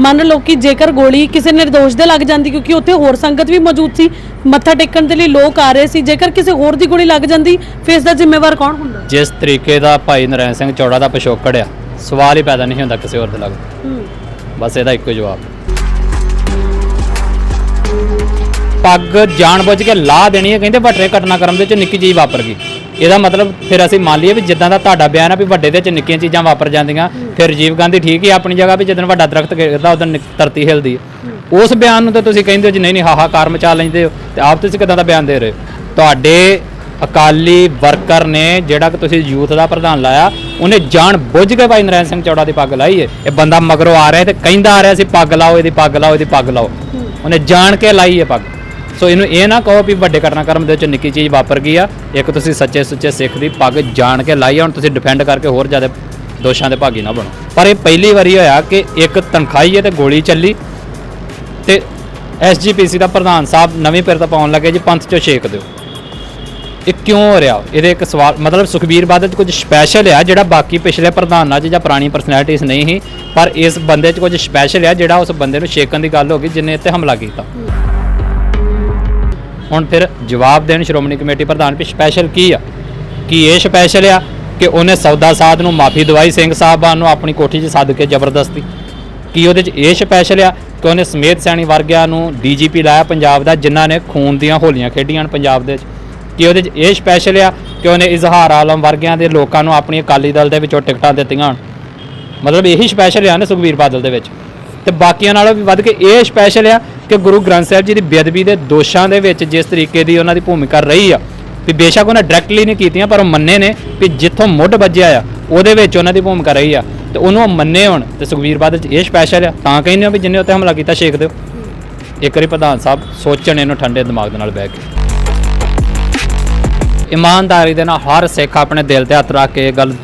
ਮੰਨ ਲਓ ਕਿ ਜੇਕਰ ਗੋਲੀ ਕਿਸੇ ਨਿਰਦੋਸ਼ ਦੇ ਲੱਗ ਜਾਂਦੀ ਕਿਉਂਕਿ ਉੱਥੇ ਹੋਰ ਸੰਗਤ ਵੀ ਮੌਜੂਦ ਸੀ ਮੱਥਾ ਟੇਕਣ ਦੇ ਲਈ ਲੋਕ ਆ ਰਹੇ ਸੀ ਜੇਕਰ ਕਿਸੇ ਹੋਰ ਦੀ ਗੋਲੀ ਲੱਗ ਜਾਂਦੀ ਫਿਰ ਇਸ ਦਾ ਜ਼ਿੰਮੇਵਾਰ ਕੌਣ ਹੁੰਦਾ? ਜਿਸ ਤਰੀਕੇ ਦਾ ਭਾਈ ਨਰੈਣ ਸਿੰਘ ਚੌੜਾ ਦਾ ਪਿਛੋਕੜ ਆ ਸਵਾਲ ਹੀ ਪੈਦਾ ਨਹੀਂ ਹੁੰਦਾ ਕਿਸੇ ਹੋਰ ਦੇ ਲੱਗ। ਬਸ ਇਹਦਾ ਇੱਕੋ ਹੀ ਜਵਾਬ। ਪੱਗ ਜਾਣਬੁੱਝ ਕੇ ਲਾ ਦੇਣੀ ਹੈ, ਕਹਿੰਦੇ ਵੱਡੇ ਘਟਨਾਕ੍ਰਮ ਦੇ ਵਿੱਚ ਨਿੱਕੀ ਚੀਜ਼ ਵਾਪਰ ਗਈ। ਇਹਦਾ ਮਤਲਬ ਫਿਰ ਅਸੀਂ ਮੰਨ ਲਈਏ ਵੀ ਜਿੱਦਾਂ ਦਾ ਤੁਹਾਡਾ ਬਿਆਨ ਆ ਵੀ ਵੱਡੇ ਦੇ ਵਿੱਚ ਨਿੱਕੀਆਂ ਚੀਜ਼ਾਂ ਵਾਪਰ ਜਾਂਦੀਆਂ, ਫਿਰ ਰਾਜੀਵ ਗਾਂਧੀ ਠੀਕ ਹੀ ਆਪਣੀ ਜਗ੍ਹਾ ਵੀ ਜਦੋਂ ਵੱਡਾ ਦਰਖਤ ਗਿਰਦਾ, ਉਦੋਂ ਧਰਤੀ ਹਿਲਦੀ ਹੈ। ਉਸ ਬਿਆਨ ਨੂੰ ਤਾਂ ਤੁਸੀਂ ਕਹਿੰਦੇ ਹੋ ਜੀ, ਨਹੀਂ ਨਹੀਂ, ਹਾਹਾਕਾਰ ਮਚਾ ਲੈਂਦੇ ਹੋ ਤੇ ਆਪ ਤੁਸੀਂ ਕਿਦਾਂ ਦਾ ਬਿਆਨ ਦੇ ਰਹੇ ਹੋ? ਤੁਹਾਡੇ ਅਕਾਲੀ ਵਰਕਰ ਨੇ ਜਿਹੜਾ ਕਿ ਤੁਸੀਂ ਯੂਥ ਦਾ ਪ੍ਰਧਾਨ ਲਾਇਆ, ਉਹਨੇ ਜਾਣ ਬੁੱਝ ਕੇ ਭਾਈ ਨਰੈਣ ਸਿੰਘ ਚੌੜਾ ਦੀ ਪੱਗ ਲਾਈ ਹੈ। ਇਹ ਬੰਦਾ ਮਗਰੋਂ ਆ ਰਿਹਾ ਤੇ ਕਹਿੰਦਾ ਆ ਰਿਹਾ ਸੀ, ਪੱਗ ਲਾਓ, ਇਹਦੀ ਪੱਗ ਲਾਓ, ਇਹਦੀ ਪੱਗ ਲਾਓ। ਉਹਨੇ ਜਾਣ ਕੇ ਲਾਈ ਹੈ ਪੱਗ। ਸੋ ਇਹਨੂੰ ਇਹ ਨਾ ਕਹੋ ਵੀ ਵੱਡੇ ਘਟਨਾਕ੍ਰਮ ਦੇ ਵਿੱਚ ਨਿੱਕੀ ਚੀਜ਼ ਵਾਪਰ ਗਈ ਆ। ਇੱਕ ਤੁਸੀਂ ਸੱਚੇ ਸੁੱਚੇ ਸਿੱਖ ਦੀ ਪੱਗ ਜਾਣ ਕੇ ਲਾਈ ਆ, ਹੁਣ ਤੁਸੀਂ ਡਿਫੈਂਡ ਕਰਕੇ ਹੋਰ ਜ਼ਿਆਦਾ ਦੋਸ਼ਾਂ ਦੇ ਭਾਗੀ ਨਾ ਬਣੋ। ਪਰ ਇਹ ਪਹਿਲੀ ਵਾਰੀ ਹੋਇਆ ਕਿ ਇੱਕ ਤਨਖਾਹੀ ਹੈ ਤੇ ਗੋਲੀ ਚੱਲੀ ਤੇ ਐਸਜੀਪੀਸੀ ਦਾ ਪ੍ਰਧਾਨ ਸਾਹਿਬ ਨਵੀਂ ਪਿਰ ਤਾਂ ਪਾਉਣ ਲੱਗੇ ਜੀ, ਪੰਥ ਚੋਂ ਛੇਕ ਦਿਓ। ਇਹ ਕਿਉਂ ਹੋ ਰਿਹਾ? ਇਹਦੇ ਇੱਕ ਸਵਾਲ ਮਤਲਬ ਸੁਖਬੀਰ ਬਾਦਲ 'ਚ ਕੁਝ ਸਪੈਸ਼ਲ ਆ ਜਿਹੜਾ ਬਾਕੀ ਪਿਛਲੇ ਪ੍ਰਧਾਨਾਂ 'ਚ ਜਾਂ ਪੁਰਾਣੀ ਪਰਸਨੈਲਿਟੀਜ਼ ਨਹੀਂ ਸੀ, ਪਰ ਇਸ ਬੰਦੇ 'ਚ ਕੁਝ ਸਪੈਸ਼ਲ ਆ ਜਿਹੜਾ ਉਸ ਬੰਦੇ ਨੂੰ ਛੇਕਣ ਦੀ ਗੱਲ ਹੋ ਗਈ, ਜਿਨੇ ਇੱਥੇ ਹਮਲਾ ਕੀਤਾ। ਹੁਣ ਫਿਰ ਜਵਾਬ ਦੇਣ ਸ਼੍ਰੋਮਣੀ ਕਮੇਟੀ ਪ੍ਰਧਾਨ ਵੀ ਸਪੈਸ਼ਲ ਕੀ ਆ? ਕੀ ਇਹ ਸਪੈਸ਼ਲ ਆ ਕਿ ਉਹਨੇ ਸੌਦਾ ਸਾਧ ਨੂੰ, ਮਾਫੀ ਦਵਾਈ ਸਿੰਘ ਸਾਹਿਬਾਨ ਨੂੰ ਆਪਣੀ ਕੋਠੀ 'ਚ ਸੱਦ ਕੇ ਜ਼ਬਰਦਸਤੀ? ਕੀ ਉਹਦੇ 'ਚ ਇਹ ਸਪੈਸ਼ਲ ਆ ਕਿ ਉਹਨੇ ਸਮੇਤ ਸੈਣੀ ਵਰਗਿਆਂ ਨੂੰ ਡੀਜੀਪੀ ਲਾਇਆ ਪੰਜਾਬ ਦਾ, ਜਿਨ੍ਹਾਂ ਨੇ ਖੂਨ ਦੀਆਂ ਹੋਲੀਆਂ ਖੇਡੀਆਂ ਹਨ ਪੰਜਾਬ ਦੇ ਵਿੱਚ ਕੀ ਉਹਦੇ 'ਚ ਇਹ ਸਪੈਸ਼ਲ ਆ ਕਿ ਉਹਨੇ ਇਜ਼ਹਾਰ ਆਲਮ ਵਰਗਿਆਂ ਦੇ ਲੋਕਾਂ ਨੂੰ ਆਪਣੀ ਅਕਾਲੀ ਦਲ ਦੇ ਵਿੱਚੋਂ ਟਿਕਟਾਂ ਦਿੱਤੀਆਂ ਹਨ? ਮਤਲਬ ਇਹੀ ਸਪੈਸ਼ਲ ਆ ਨਾ ਸੁਖਬੀਰ ਬਾਦਲ ਦੇ ਵਿੱਚ। ਤੇ ਬਾਕੀਆਂ ਨਾਲੋਂ ਵੀ ਵੱਧ ਕੇ ਇਹ ਸਪੈਸ਼ਲ ਆ ਕਿ ਗੁਰੂ ਗ੍ਰੰਥ ਸਾਹਿਬ ਜੀ ਦੀ ਬੇਅਦਬੀ ਦੇ ਦੋਸ਼ਾਂ ਦੇ ਵਿੱਚ ਜਿਸ ਤਰੀਕੇ ਦੀ ਉਹਨਾਂ ਦੀ ਭੂਮਿਕਾ ਰਹੀ ਆ, ਵੀ ਬੇਸ਼ੱਕ ਉਹਨਾਂ ਡਾਇਰੈਕਟਲੀ ਨਹੀਂ ਕੀਤੀਆਂ, ਪਰ ਉਹ ਮੰਨੇ ਨੇ ਵੀ ਜਿੱਥੋਂ ਮੁੱਢ ਵੱਜਿਆ ਆ, ਉਹਦੇ ਵਿੱਚ ਉਹਨਾਂ ਦੀ ਭੂਮਿਕਾ ਰਹੀ ਆ। ਤੇ ਉਹਨੂੰ ਉਹ ਮੰਨੇ ਹੁਣ ਤੇ ਸੁਖਬੀਰ ਬਾਦਲ ਚ ਇਹ ਸਪੈਸ਼ਲ ਆ। ਤਾਂ ਕਹਿੰਦੇ ਆ ਵੀ ਜਿੰਨੇ ਉੱਤੇ ਹਮਲਾ ਕੀਤਾ ਛੇਕ ਦਿਓ ਇੱਕ ਵਾਰੀ ਪ੍ਰਧਾਨ ਸਾਹਿਬ ਸੋਚਣ ਇਹਨੂੰ ਠੰਡੇ ਦਿਮਾਗ ਦੇ ਨਾਲ ਬਹਿ ਕੇ। ਇਮਾਨਦਾਰੀ ਦੇ ਨਾਲ ਹਰ ਸਿੱਖ ਆਪਣੇ ਦਿਲ ਤੇ ਹੱਥ ਰੱਖ ਕੇ ਇਹ ਗੱਲ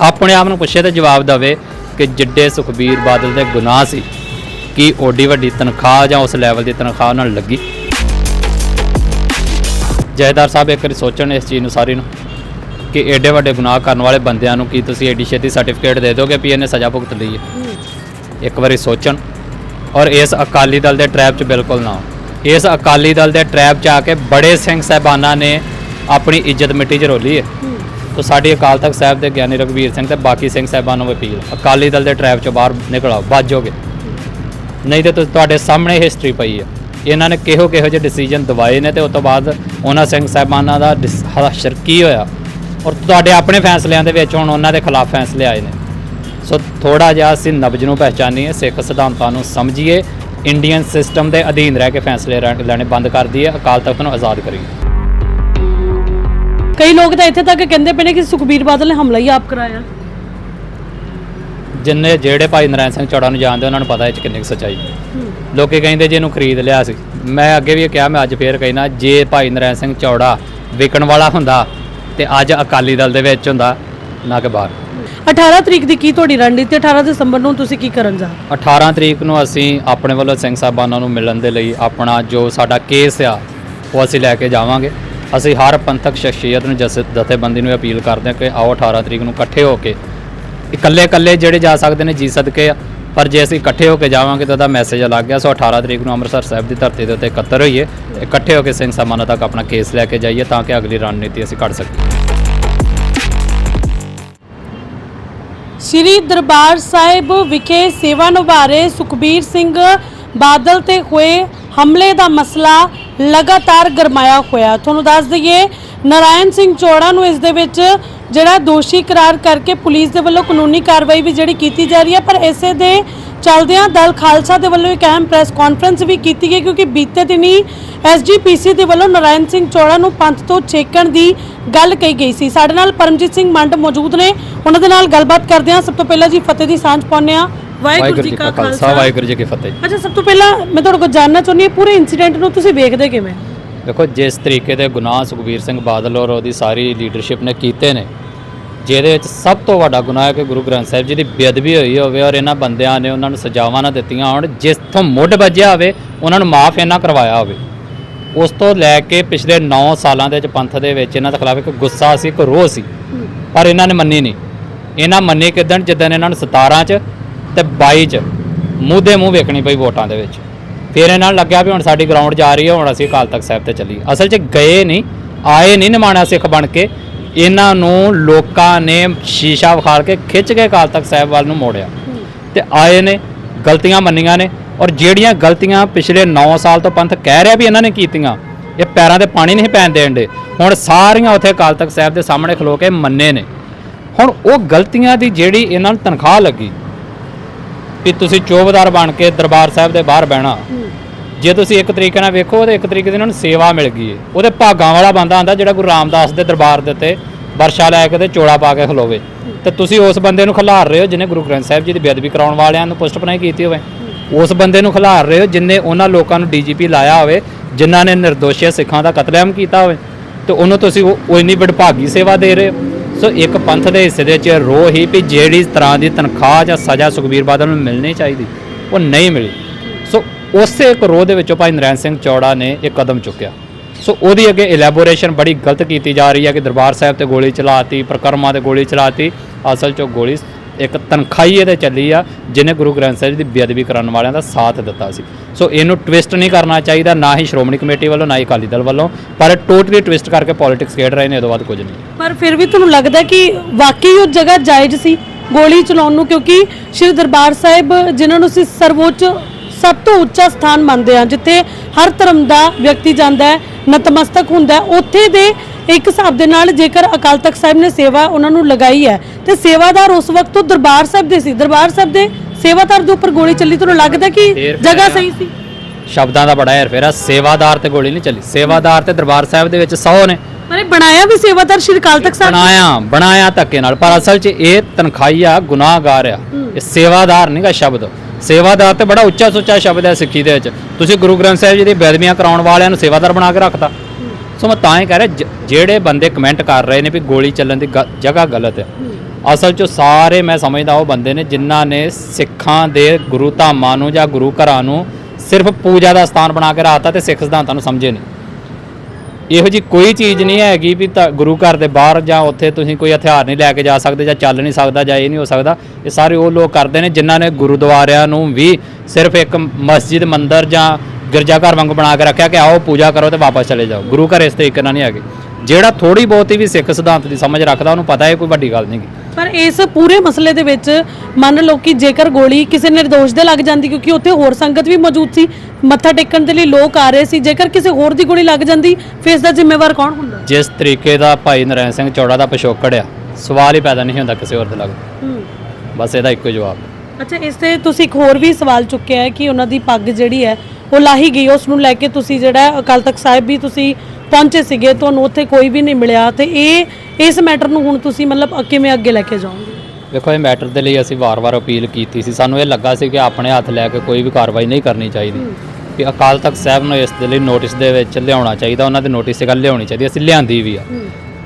ਆਪਣੇ ਆਪ ਨੂੰ ਪੁੱਛੇ ਤੇ ਜਵਾਬ ਦੇਵੇ ਕਿ ਜਿੱਡੇ ਸੁਖਬੀਰ ਬਾਦਲ ਦੇ ਗੁਨਾਹ ਸੀ। ਕਿ ਓਡੀ ਵੱਡੀ ਤਨਖਾਹ ਜਾਂ ਉਸ ਲੈਵਲ ਦੀ ਤਨਖਾਹ ਨਾਲ ਲੱਗੀ। ਜੈਦਾਰ ਸਾਹਿਬ, ਇੱਕ ਵਾਰੀ ਸੋਚਣ ਇਸ ਚੀਜ਼ ਨੂੰ ਸਾਰੀ ਨੂੰ ਕਿ ਐਡੇ ਵੱਡੇ ਗੁਨਾਹ ਕਰਨ ਵਾਲੇ ਬੰਦਿਆਂ ਨੂੰ ਕੀ ਤੁਸੀਂ ਏਡੀ ਛੇਤੀ ਸਰਟੀਫਿਕੇਟ ਦੇ ਦੋਗੇ ਵੀ ਇਹਨੇ ਸਜ਼ਾ ਭੁਗਤ ਲਈ ਹੈ? ਇੱਕ ਵਾਰੀ ਸੋਚਣ। ਔਰ ਇਸ ਅਕਾਲੀ ਦਲ ਦੇ ਟ੍ਰੈਪ 'ਚ ਬਿਲਕੁਲ ਨਾ ਆਓ। ਇਸ ਅਕਾਲੀ ਦਲ ਦੇ ਟ੍ਰੈਪ 'ਚ ਆ ਕੇ ਬੜੇ ਸਿੰਘ ਸਾਹਿਬਾਨਾਂ ਨੇ ਆਪਣੀ ਇੱਜ਼ਤ ਮਿੱਟੀ 'ਚ ਰੋਲੀ ਹੈ। ਤੋ ਸਾਡੀ ਅਕਾਲ ਤਖਤ ਸਾਹਿਬ ਦੇ ਗਿਆਨੀ ਰਘਵੀਰ ਸਿੰਘ ਤੇ ਬਾਕੀ ਸਿੰਘ ਸਾਹਿਬਾਨਾਂ ਨੂੰ ਅਪੀਲ। ਅਕਾਲੀ ਦਲ ਦੇ ਟ੍ਰੈਪ 'ਚੋਂ ਬਾਹਰ ਨਿਕਲ ਆਓ। ਬਾਜੋਗੇ ਨਹੀਂ ਤੇ ਤੁ- ਤੁਹਾਡੇ ਸਾਹਮਣੇ ਹਿਸਟਰੀ ਪਈ ਹੈ ਇਹਨਾਂ ਨੇ ਕਿਹੋ ਕਿਹੋ ਜਿਹੇ ਡਿਸੀਜਨ ਦਵਾਏ ਨੇ ਤੇ ਉਸ ਤੋਂ ਬਾਅਦ ਉਹਨਾਂ ਸਿੰਘ ਸਾਹਿਬਾਨਾਂ ਦਾ ਡਿਸ- ਹਸ਼ਰ ਕੀ ਹੋਇਆ? ਔਰ ਤੁਹਾਡੇ ਆਪਣੇ ਫੈਸਲਿਆਂ ਦੇ ਵਿੱਚ ਹੁਣ ਉਹਨਾਂ ਦੇ ਖਿਲਾਫ ਫੈਸਲੇ ਆਏ ਨੇ। ਸੋ ਥੋੜਾ ਜਿਹਾ ਅਸੀਂ ਨਬਜ ਨੂੰ ਪਹਿਚਾਨੀਏ, ਸਿੱਖ ਸਿਧਾਂਤਾਂ ਨੂੰ ਸਮਝੀਏ ਇੰਡੀਅਨ ਸਿਸਟਮ ਦੇ ਅਧੀਨ ਰਹਿ ਕੇ ਫੈਸਲੇ ਰਹਿ- ਲੈਣੇ ਬੰਦ ਕਰ ਦਈਏ, ਅਕਾਲ ਤਖਤ ਨੂੰ ਆਜ਼ਾਦ ਕਰੀਏ। ਕਈ ਲੋਕ ਤਾਂ ਇੱਥੇ ਤੱਕ ਕਹਿੰਦੇ ਪਏ ਨੇ ਕਿ ਸੁਖਬੀਰ ਬਾਦਲ ਨੇ ਹਮਲਾ ਹੀ ਆਪ ਕਰਾਇਆ। ਜਿੰਨੇ ਜਿਹੜੇ ਭਾਈ ਨਰਾਇਣ ਸਿੰਘ ਚੌੜਾ ਨੂੰ ਜਾਣਦੇ ਉਹਨਾਂ ਨੂੰ ਪਤਾ ਇਹ ਚ ਕਿੰਨੀ ਕੁ ਸੱਚਾਈ ਹੈ। ਲੋਕੀ ਕਹਿੰਦੇ ਜੀ ਇਹਨੂੰ ਖਰੀਦ ਲਿਆ ਸੀ। ਮੈਂ ਅੱਗੇ ਵੀ ਇਹ ਕਿਹਾ ਮੈਂ ਅੱਜ ਫੇਰ ਕਹਿਣਾ ਜੇ ਭਾਈ ਨਰਾਇਣ ਸਿੰਘ ਚੌੜਾ ਵਿਕਣ ਵਾਲਾ ਹੁੰਦਾ ਤੇ ਅੱਜ ਅਕਾਲੀ ਦਲ ਦੇ ਵਿੱਚ ਹੁੰਦਾ ਨਾ ਕਿ ਬਾਹਰ। 18 ਤਰੀਕ ਦੀ ਕੀ ਤੁਹਾਡੀ ਰਣਨੀਤੀ? 18 ਦਸੰਬਰ ਨੂੰ ਤੁਸੀਂ ਕੀ ਕਰਨ ਜਾ 18 ਤਰੀਕ ਨੂੰ ਅਸੀਂ ਆਪਣੇ ਵੱਲੋਂ ਸਿੰਘ ਸਾਹਿਬਾਨਾਂ ਨੂੰ ਮਿਲਣ ਦੇ ਲਈ ਆਪਣਾ ਜੋ ਸਾਡਾ ਕੇਸ ਆ ਉਹ ਅਸੀਂ ਲੈ ਕੇ ਜਾਵਾਂਗੇ। ਅਸੀਂ ਹਰ ਪੰਥਕ ਸ਼ਖਸੀਅਤ ਨੂੰ ਜਸ ਜਥੇਬੰਦੀ ਨੂੰ ਅਪੀਲ ਕਰਦੇ ਹਾਂ ਕਿ ਆਓ 18 ਤਰੀਕ ਨੂੰ ਇਕੱਠੇ ਹੋ ਕੇ ਇਕੱਲੇ ਇਕੱਲੇ ਜਿਹੜੇ ਜਾ ਸਕਦੇ ਨੇ ਜੀ ਸਦਕੇ ਆ, ਪਰ ਜੇ ਅਸੀਂ ਇਕੱਠੇ ਹੋ ਕੇ ਜਾਵਾਂਗੇ ਤਾਂ ਉਹਦਾ ਮੈਸੇਜ ਅਲੱਗ ਗਿਆ ਸੋ 18 ਤਰੀਕ ਨੂੰ ਅੰਮ੍ਰਿਤਸਰ ਸਾਹਿਬ ਦੀ ਧਰਤੀ ਦੇ ਉੱਤੇ ਇਕੱਤਰ ਹੋਈਏ, ਇਕੱਠੇ ਹੋ ਕੇ ਸਿੰਘ ਸਾਹਿਬਾਨਾਂ ਤੱਕ ਆਪਣਾ ਕੇਸ ਲੈ ਕੇ ਜਾਈਏ ਤਾਂ ਕਿ ਅਗਲੀ ਰਣਨੀਤੀ ਅਸੀਂ ਘੜ ਸਕੀਏ। ਸ੍ਰੀ ਦਰਬਾਰ ਸਾਹਿਬ ਵਿਖੇ ਸੇਵਾ ਨਿਭਾ ਰਹੇ ਸੁਖਬੀਰ ਸਿੰਘ ਬਾਦਲ ਤੇ ਹੋਏ ਹਮਲੇ ਦਾ ਮਸਲਾ ਲਗਾਤਾਰ ਗਰਮਾਇਆ ਹੋਇਆ। ਤੁਹਾਨੂੰ ਦੱਸ ਦਈਏ ਨਾਰਾਇਣ ਸਿੰਘ ਚੋੜਾ ਨੂੰ ਇਸ ਦੇ ਵਿੱਚ ਜਿਹੜਾ ਦੋਸ਼ੀ ਕਰਾਰ ਕਰਕੇ ਪੁਲਿਸ ਦੇ ਵੱਲੋਂ ਕਾਨੂੰਨੀ ਕਾਰਵਾਈ ਵੀ ਜਿਹੜੀ ਕੀਤੀ ਜਾ ਰਹੀ ਹੈ ਪਰ ਇਸੇ ਦੇ ਚਲਦਿਆਂ ਦਲ ਖਾਲਸਾ ਦੇ ਵੱਲੋਂ ਇੱਕ ਅਹਿਮ ਪ੍ਰੈਸ ਕਾਨਫਰੰਸ ਵੀ ਕੀਤੀ ਗਈ ਕਿਉਂਕਿ ਬੀਤੇ ਦਿਨੀ ਐਸਜੀਪੀਸੀ ਦੇ ਵੱਲੋਂ ਨਾਰਾਇਣ ਸਿੰਘ ਚੋੜਾ ਨੂੰ ਪੰਥ ਤੋਂ ਛੇਕਣ ਦੀ ਗੱਲ ਕਹੀ ਗਈ ਸੀ। ਸਾਡੇ ਨਾਲ ਪਰਮਜੀਤ ਸਿੰਘ ਮੰਡ ਮੌਜੂਦ ਨੇ ਉਹਨਾਂ ਦੇ ਨਾਲ ਗੱਲਬਾਤ ਕਰਦੇ ਹਾਂ। ਸਭ ਤੋਂ ਪਹਿਲਾਂ ਜੀ ਫਤਿਹ ਦੀ ਸਾਂਝ ਪਾਉਂਦੇ ਹਾਂ। ਵਾਹਿਗੁਰੂ ਜੀ ਕਾ ਖਾਲਸਾ। ਵਾਹਿਗੁਰੂ ਜੀ ਕੀ ਫਤਿਹ। ਅੱਛਾ ਸਭ ਤੋਂ ਪਹਿਲਾਂ ਮੈਂ ਤੁਹਾਡੇ ਕੋਲ ਜਾਨਣਾ ਚਾਹੁੰਦੀ ਹਾਂ ਪੂਰੇ ਇਨਸੀਡੈਂਟ ਨੂੰ ਤੁਸੀਂ ਵੇਖਦੇ ਕਿਵੇਂ? ਦੇਖੋ, ਜਿਸ ਤਰੀਕੇ ਦੇ ਗੁਨਾਹ ਸੁਖਬੀਰ ਸਿੰਘ ਬਾਦਲ ਔਰ ਉਹਦੀ ਸਾਰੀ ਲੀਡਰਸ਼ਿਪ ਨੇ ਕੀਤੇ ਨੇ, ਜਿਹਦੇ ਵਿੱਚ ਸਭ ਤੋਂ ਵੱਡਾ ਗੁਨਾਹ ਹੈ ਕਿ ਗੁਰੂ ਗ੍ਰੰਥ ਸਾਹਿਬ ਜੀ ਦੀ ਬੇਅਦਬੀ ਹੋਈ ਹੋਵੇ ਔਰ ਇਹਨਾਂ ਬੰਦਿਆਂ ਨੇ ਉਹਨਾਂ ਨੂੰ ਸਜ਼ਾਵਾਂ ਨਾ ਦਿੱਤੀਆਂ ਹੋਣ, ਜਿਸ ਤੋਂ ਮੁੱਢ ਵੱਜਿਆ ਹੋਵੇ, ਉਹਨਾਂ ਨੂੰ ਮਾਫ ਇਹਨਾਂ ਕਰਵਾਇਆ ਹੋਵੇ। ਉਸ ਤੋਂ ਲੈ ਕੇ ਪਿਛਲੇ 9 ਸਾਲਾਂ ਦੇ ਵਿੱਚ ਪੰਥ ਦੇ ਵਿੱਚ ਇਹਨਾਂ ਦੇ ਖਿਲਾਫ ਇੱਕ ਗੁੱਸਾ ਸੀ, ਇੱਕ ਰੋਹ ਸੀ, ਪਰ ਇਹਨਾਂ ਨੇ ਮੰਨੀ ਨਹੀਂ। ਇਹਨਾਂ ਮੰਨੀ ਕਿਦਣ? ਜਿੱਦਣ ਇਹਨਾਂ ਨੂੰ 17 ਚ ਤੇ 22 ਚ ਮੂੰਹ ਦੇ ਮੂੰਹ ਵੇਖਣੀ ਪਈ ਵੋਟਾਂ ਦੇ ਵਿੱਚ। ਫਿਰ ਇਹਨਾਂ ਨੂੰ ਲੱਗਿਆ ਵੀ ਹੁਣ ਸਾਡੀ ਗਰਾਊਂਡ ਜਾ ਰਹੀ ਹੈ ਹੁਣ ਅਸੀਂ ਅਕਾਲ ਤਖਤ ਸਾਹਿਬ ਤੇ ਚੱਲੀਏ। ਅਸਲ 'ਚ ਗਏ ਨਹੀਂ, ਆਏ ਨਹੀਂ ਨਿਮਾਣਾ ਸਿੱਖ ਬਣ ਕੇ। ਇਹਨਾਂ ਨੂੰ ਲੋਕਾਂ ਨੇ ਸ਼ੀਸ਼ਾ ਵਿਖਾਲ ਕੇ ਖਿੱਚ ਕੇ ਅਕਾਲ ਤਖਤ ਸਾਹਿਬ ਵੱਲ ਨੂੰ ਮੋੜਿਆ। ਤੇ ਆਏ ਨੇ, ਗਲਤੀਆਂ ਮੰਨੀਆਂ ਨੇ ਔਰ ਜਿਹੜੀਆਂ ਗਲਤੀਆਂ ਪਿਛਲੇ 9 ਸਾਲ ਤੋਂ ਪੰਥ ਕਹਿ ਰਿਹਾ ਵੀ ਇਹਨਾਂ ਨੇ ਕੀਤੀਆਂ, ਇਹ ਪੈਰਾਂ ਤੇ ਪਾਣੀ ਨਹੀਂ ਪੈਣ ਦੇਣ ਦੇ। ਹੁਣ ਸਾਰੀਆਂ ਉੱਥੇ ਅਕਾਲ ਤਖਤ ਸਾਹਿਬ ਦੇ ਸਾਹਮਣੇ ਖਲੋ ਕੇ ਮੰਨੇ ਨੇ। ਹੁਣ ਉਹ ਗਲਤੀਆਂ ਦੀ ਜਿਹੜੀ ਇਹਨਾਂ ਨੂੰ ਤਨਖਾਹ ਲੱਗੀ ਵੀ ਤੁਸੀਂ ਚੌਬਦਾਰ ਬਣ ਕੇ ਦਰਬਾਰ ਸਾਹਿਬ ਦੇ ਬਾਹਰ ਬਹਿਣਾ। ਜੇ ਤੁਸੀਂ ਇੱਕ ਤਰੀਕੇ ਨਾਲ ਵੇਖੋ ਉਹਦੇ ਇੱਕ ਤਰੀਕੇ ਦੀ ਇਹਨਾਂ ਨੂੰ ਸੇਵਾ ਮਿਲ ਗਈ ਹੈ ਉਹਦੇ ਭਾਗਾਂ ਵਾਲਾ ਬੰਦਾ ਆਂਦਾ ਜਿਹੜਾ ਗੁਰੂ ਰਾਮਦਾਸ ਦੇ ਦਰਬਾਰ ਦੇ ਉੱਤੇ ਵਰਸ਼ਾ ਲੈ ਕੇ ਤੇ ਚੋਲਾ ਪਾ ਕੇ ਖਲੋਵੇ। ਤੇ ਤੁਸੀਂ ਉਸ ਬੰਦੇ ਨੂੰ ਖਿਲਾਰ ਰਹੇ ਹੋ ਜਿਹਨੇ ਗੁਰੂ ਗ੍ਰੰਥ ਸਾਹਿਬ ਜੀ ਦੀ ਬੇਅਦਬੀ ਕਰਾਉਣ ਵਾਲਿਆਂ ਨੂੰ ਪੁਸ਼ਟ ਪਨਾਈ ਕੀਤੀ ਹੋਵੇ। ਉਸ ਬੰਦੇ ਨੂੰ ਖਿਲਾਰ ਰਹੇ ਹੋ ਜਿਨੇ ਉਹਨਾਂ ਲੋਕਾਂ ਨੂੰ ਡੀਜੀਪੀ ਲਾਇਆ ਹੋਵੇ ਜਿਨ੍ਹਾਂ ਨੇ ਨਿਰਦੋਸ਼ੀ ਸਿੱਖਾਂ ਦਾ ਕਤਲੇਆਮ ਕੀਤਾ ਹੋਵੇ। ਤੇ ਉਹਨੂੰ ਤੁਸੀਂ ਉਹ ਉਹ ਇੰਨੀ ਵਡਭਾਗੀ ਸੇਵਾ ਦੇ ਰਹੇ ਹੋ। ਸੋ ਇੱਕ ਪੰਥ ਦੇ ਹਿੱਸੇ ਦੇ ਵਿੱਚ ਰੋਹ ਹੀ ਵੀ ਜਿਹੜੀ ਤਰ੍ਹਾਂ ਦੀ ਤਨਖਾਹ ਜਾਂ ਸਜ਼ਾ ਸੁਖਬੀਰ ਬਾਦਲ ਨੂੰ ਮਿਲਣੀ ਚਾਹੀਦੀ, ਉਹ ਨਹੀਂ ਮਿਲੀ। ਸੋ ਉਸੇ ਇੱਕ ਰੋਹ ਦੇ ਵਿੱਚੋਂ ਭਾਈ ਨਰੈਣ ਸਿੰਘ ਚੌੜਾ ਨੇ ਇੱਕ ਕਦਮ ਚੁੱਕਿਆ। ਸੋ ਉਹਦੀ ਅੱਗੇ ਇਲੈਬੋਰੇਸ਼ਨ ਬੜੀ ਗਲਤ ਕੀਤੀ ਜਾ ਰਹੀ ਹੈ ਕਿ ਦਰਬਾਰ ਸਾਹਿਬ ਤੇ ਗੋਲੀ ਚਲਾਤੀ, ਪ੍ਰਕਰਮਾਂ ਤੇ ਗੋਲੀ ਚਲਾਤੀ, ਅਸਲ 'ਚ ਉਹ ਗੋਲੀ ਇੱਕ ਤਨਖਾਹੀ ਇਹਦੇ ਚੱਲੀ ਆ, ਜਿਹਨੇ ਗੁਰੂ ਗ੍ਰੰਥ ਸਾਹਿਬ ਦੀ ਬੇਅਦਬੀ ਕਰਨ ਵਾਲਿਆਂ ਦਾ ਸਾਥ ਦਿੱਤਾ ਸੀ। ਸੋ ਇਹਨੂੰ ਟਵਿਸਟ ਨਹੀਂ ਕਰਨਾ ਚਾਹੀਦਾ, ਨਾ ਹੀ ਸ਼੍ਰੋਮਣੀ ਕਮੇਟੀ ਵੱਲੋਂ, ਨਾ ਹੀ ਅਕਾਲੀ ਦਲ ਵੱਲੋਂ, ਪਰ ਟੋਟਲੀ ਟਵਿਸਟ ਕਰਕੇ ਪੋਲਿਟਿਕਸ ਖੇਡ ਰਹੇ ਨੇ, ਇਹਦੋਂ ਬਾਅਦ ਕੁਝ ਨਹੀਂ। ਪਰ ਫਿਰ ਵੀ ਤੁਹਾਨੂੰ ਲੱਗਦਾ ਕਿ ਵਾਕਈ ਉਹ ਜਗ੍ਹਾ ਜਾਇਜ਼ ਸੀ ਗੋਲੀ ਚਲਾਉਣ ਨੂੰ? ਕਿਉਂਕਿ ਸ਼੍ਰੀ ਦਰਬਾਰ ਸਾਹਿਬ, ਜਿਨ੍ਹਾਂ ਨੂੰ ਅਸੀਂ ਸਰਵੋੱਚ ਸਭ ਤੋਂ ਉੱਚਾ ਸਥਾਨ ਮੰਨਦੇ ਹਾਂ, ਜਿੱਥੇ ਹਰ ਧਰਮ ਦਾ ਵਿਅਕਤੀ ਜਾਂਦਾ ਹੈ, ਨਤਮਸਤਕ ਹੁੰਦਾ ਹੈ, ਉੱਥੇ ਦੇ ਇੱਕ ਹਿਸਾਬ ਦੇ ਨਾਲ ਜੇਕਰ ਅਕਾਲ ਤਖਤ ਸਾਹਿਬ ਨੇ ਸੇਵਾ ਉਹਨਾਂ ਨੂੰ ਲਗਾਈ ਹੈ ਤੇ ਸੇਵਾਦਾਰ ਉਸ ਵਕਤ ਤੋਂ ਦਰਬਾਰ ਸਾਹਿਬ ਦੇ ਸੀ। ਦਰਬਾਰ ਸਾਹਿਬ ਦੇ ਸੇਵਾਦਾਰ ਦੇ ਉੱਪਰ ਗੋਲੀ ਚੱਲੀ ਤੁਹਾਨੂੰ ਲੱਗਦਾ ਕਿ ਜਗ੍ਹਾ ਸਹੀ ਸੀ। ਸ਼ਬਦਾਂ ਦਾ ਬੜਾ ਹੈਰਫੇਰ ਸੇਵਾਦਾਰ ਤੇ ਗੋਲੀ ਨਹੀਂ ਚੱਲੀ। ਸੇਵਾਦਾਰ ਤੇ ਦਰਬਾਰ ਸਾਹਿਬ ਦੇ ਵਿੱਚ 100 ਨੇ। ਪਰ ਇਹ ਬਣਾਇਆ ਵੀ ਸੇਵਾਦਾਰ ਸ਼੍ਰੀ ਅਕਾਲ ਤਖਤ ਸਾਹਿਬ ਬਣਾਇਆ ਬਣਾਇਆ ਧੱਕੇ ਨਾਲ। ਪਰ ਅਸਲ 'ਚ ਇਹ ਤਨਖਾਹੀਆ ਗੁਨਾਹਗਾਰ ਆ। ਇਹ ਸੇਵਾਦਾਰ ਨਹੀਂਗਾ ਸ਼ਬਦ। ਸੇਵਾਦਾਰ ਤੇ ਬੜਾ ਉੱਚਾ ਸੁੱਚਾ ਸ਼ਬਦ ਹੈ ਸਿੱਖੀ ਦੇ ਵਿੱਚ। ਤੁਸੀਂ ਗੁਰੂ ਗ੍ਰੰਥ ਸਾਹਿਬ ਜੀ ਦੀ ਬੇਦਬੀਆਂ ਕਰਾਉਣ ਵਾਲਿਆਂ ਨੂੰ ਸੇਵਾਦਾਰ ਬਣਾ ਕੇ ਰੱਖਤਾ। ਸੋ ਮੈਂ ਤਾਂ ਹੀ ਕਹਿ ਰਿਹਾ, ਜ- ਜਿਹੜੇ ਬੰਦੇ ਕਮੈਂਟ ਕਰ ਰਹੇ ਨੇ ਵੀ ਗੋਲੀ ਚੱਲਣ ਦੀ ਗ- ਜਗ੍ਹਾ ਗਲਤ ਹੈ। ਅਸਲ 'ਚ ਸਾਰੇ ਮੈਂ ਸਮਝਦਾ ਉਹ ਬੰਦੇ ਨੇ ਜਿਨ੍ਹਾਂ ਨੇ ਸਿੱਖਾਂ ਦੇ ਗੁਰੂ ਧਾਮਾਂ ਨੂੰ ਜਾਂ ਗੁਰੂ ਘਰਾਂ ਨੂੰ ਸਿਰਫ ਪੂਜਾ ਦਾ ਸਥਾਨ ਬਣਾ ਕੇ ਰੱਖਤਾ ਤੇ ਸਿੱਖ ਸਿਧਾਂਤਾਂ ਨੂੰ ਸਮਝੇ ਨਹੀਂ। ਇਹੋ ਜੀ ਕੋਈ ਚੀਜ਼ ਨਹੀਂ ਹੈਗੀ ਵੀ ਤਾਂ ਗੁਰੂ ਘਰ ਦੇ ਬਾਹਰ ਜਾਂ ਉੱਥੇ ਤੁਸੀਂ ਕੋਈ ਹਥਿਆਰ ਨਹੀਂ ਲੈ ਕੇ ਜਾ ਸਕਦੇ ਜਾਂ ਚੱਲ ਨਹੀਂ ਸਕਦਾ ਜਾਂ ਇਹ ਨਹੀਂ ਹੋ ਸਕਦਾ। ਇਹ ਸਾਰੇ ਉਹ ਲੋਕ ਕਰਦੇ ਨੇ ਜਿਨ੍ਹਾਂ ਨੇ ਗੁਰਦੁਆਰਿਆਂ ਨੂੰ ਵੀ ਸਿਰਫ ਇੱਕ ਮਸਜਿਦ, ਮੰਦਰ ਜਾਂ ਗਿਰਜਾ ਘਰ ਵਾਂਗ ਬਣਾ ਕੇ ਰੱਖਿਆ ਕਿ ਆਓ ਪੂਜਾ ਕਰੋ ਤੇ ਵਾਪਸ ਚਲੇ ਜਾਓ। ਗੁਰੂ ਘਰ ਇਸ ਤਰੀਕੇ ਨਾਲ ਨਹੀਂ ਹੈਗੇ। ਜਿਹੜਾ ਥੋੜੀ ਬਹੁਤੀ ਵੀ ਸਿੱਖ ਸਿਧਾਂਤ ਦੀ ਸਮਝ ਰੱਖਦਾ ਉਹਨੂੰ ਪਤਾ ਹੈ ਕੋਈ ਵੱਡੀ ਗੱਲ ਨਹੀਂ ਪਰ ਇਸ ਪੂਰੇ ਮਸਲੇ ਦੇ ਵਿੱਚ ਮੰਨ ਲਓ ਕਿ ਜੇਕਰ ਗੋਲੀ ਕਿਸੇ ਨਿਰਦੋਸ਼ ਦੇ ਲੱਗ ਜਾਂਦੀ ਕਿਉਂਕਿ ਉੱਥੇ ਹੋਰ ਸੰਗਤ ਵੀ ਮੌਜੂਦ ਸੀ ਮੱਥਾ ਟੇਕਣ ਦੇ ਲਈ ਲੋਕ ਆ ਰਹੇ ਸੀ ਜੇਕਰ ਕਿਸੇ ਹੋਰ ਦੀ ਗੋਲੀ ਲੱਗ ਜਾਂਦੀ ਫਿਰ ਇਸ ਦਾ ਜ਼ਿੰਮੇਵਾਰ ਕੌਣ ਹੁੰਦਾ? ਜਿਸ ਤਰੀਕੇ ਦਾ ਭਾਈ ਨਰੈਣ ਸਿੰਘ ਚੌੜਾ ਦਾ ਪਿਛੋਕੜ ਆ ਸਵਾਲ ਹੀ ਪੈਦਾ ਨਹੀਂ ਹੁੰਦਾ ਕਿਸੇ ਹੋਰ ਦੇ ਲੱਗਦਾ ਹੂੰ। ਬਸ ਇਹਦਾ ਇੱਕੋ ਜਵਾਬ। ਅੱਛਾ ਇਸ ਤੇ ਤੁਸੀਂ ਇੱਕ ਹੋਰ ਵੀ ਸਵਾਲ ਚੁੱਕਿਆ ਹੈ ਕਿ ਉਹਨਾਂ ਦੀ ਪੱਗ ਜਿਹੜੀ ਹੈ ਉਹ ਲਾਹੀ ਗਈ ਉਸ ਨੂੰ ਲੈ ਕੇ ਤੁਸੀਂ ਜਿਹੜਾ ਹੈ ਅਕਾਲ ਤਖਤ ਸਾਹਿਬ ਵੀ ਤੁਸੀਂ ਪਹੁੰਚੇ ਸੀਗੇ ਤੁਹਾਨੂੰ ਉੱਥੇ ਕੋਈ ਵੀ ਨਹੀਂ ਮਿਲਿਆ। ਤੇ ਇਹ ਇਸ ਮੈਟਰ ਨੂੰ ਹੁਣ ਤੁਸੀਂ ਮਤਲਬ ਕਿਵੇਂ ਅੱਗੇ ਲੈ ਕੇ ਜਾਓਗੇ? ਵੇਖੋ ਇਹ ਮੈਟਰ ਦੇ ਲਈ ਅਸੀਂ ਵਾਰ-ਵਾਰ ਅਪੀਲ ਕੀਤੀ ਸੀ। ਸਾਨੂੰ ਇਹ ਲੱਗਾ ਸੀ ਕਿ ਆਪਣੇ ਹੱਥ ਲੈ ਕੇ ਕੋਈ ਵੀ ਕਾਰਵਾਈ ਨਹੀਂ ਕਰਨੀ ਚਾਹੀਦੀ। ਕਿ ਅਕਾਲ ਤਖਤ ਸਾਹਿਬ ਨੂੰ ਇਸ ਦੇ ਲਈ ਨੋਟਿਸ ਦੇ ਵਿੱਚ ਲਿਆਉਣਾ ਚਾਹੀਦਾ ਉਹਨਾਂ ਦੇ ਨੋਟਿਸ 'ਚ ਗੱਲ ਲਿਆਉਣੀ ਚਾਹੀਦੀ ਅਸੀਂ ਲਿਆਂਦੀ ਵੀ ਆ।